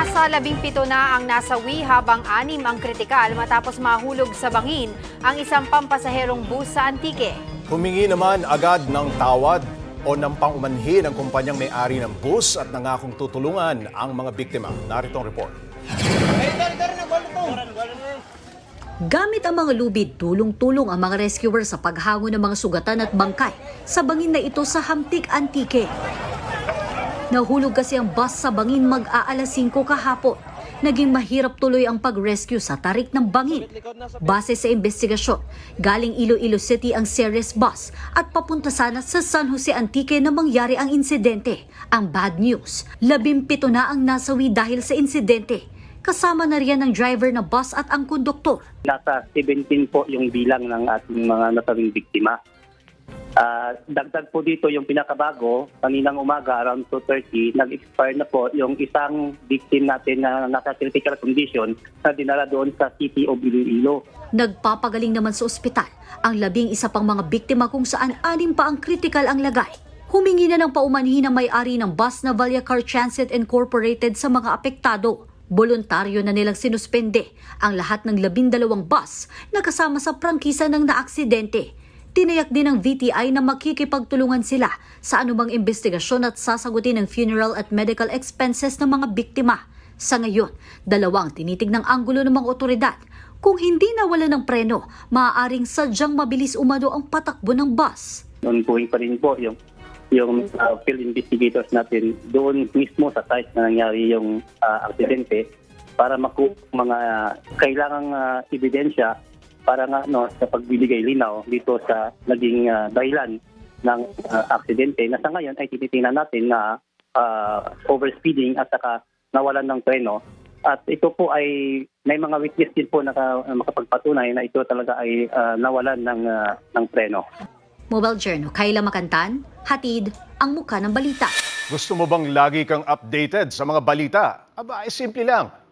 Nasa labing pito na ang nasawi habang anim ang kritikal matapos mahulog sa bangin ang isang pampasaherong bus sa Antique. Humingi naman agad ng tawad o ng pangumanhi ng kumpanyang may-ari ng bus at nangakong tutulungan ang mga biktima. Narito ang report. Gamit ang mga lubid, tulong-tulong ang mga rescuer sa paghango ng mga sugatan at bangkay sa bangin na ito sa Hamtik Antique. Nahulog kasi ang bus sa bangin mag-aalas 5 kahapon. Naging mahirap tuloy ang pag-rescue sa tarik ng bangin. Base sa investigasyon, galing Iloilo City ang Ceres bus at papunta sana sa San Jose Antique na mangyari ang insidente. Ang bad news, labimpito na ang nasawi dahil sa insidente. Kasama na riyan ang driver na bus at ang konduktor. Nasa 17 po yung bilang ng ating mga nasabing biktima. Ah, dagdag po dito yung pinakabago, kaninang umaga around 2.30, nag-expire na po yung isang victim natin na nasa critical condition na dinala doon sa City of Iloilo. Nagpapagaling naman sa ospital ang labing isa pang mga biktima kung saan anim pa ang critical ang lagay. Humingi na ng paumanhin ng may-ari ng bus na Valia Car Transit Incorporated sa mga apektado. Voluntaryo na nilang sinuspende ang lahat ng labindalawang bus na kasama sa prangkisa ng naaksidente. Tinayak din ng VTI na makikipagtulungan sila sa anumang investigasyon at sasagutin ng funeral at medical expenses ng mga biktima. Sa ngayon, dalawang tinitignang anggulo ng mga otoridad. Kung hindi nawala ng preno, maaaring sadyang mabilis umano ang patakbo ng bus. Ongoing pa rin po yung yung uh, field investigators natin doon mismo sa site na nangyari yung uh, aksidente para makuha mga kailangang uh, ebidensya para nga no sa pagbibigay linaw dito sa naging uh, dahilan ng uh, aksidente na sa ngayon ay tinitingnan natin na uh, overspeeding at saka nawalan ng treno at ito po ay may mga witness din po na makapagpatunay na ito talaga ay uh, nawalan ng uh, ng treno. Mobile Journal, Kayla Makantan, hatid ang muka ng balita. Gusto mo bang lagi kang updated sa mga balita? Aba, ay simple lang.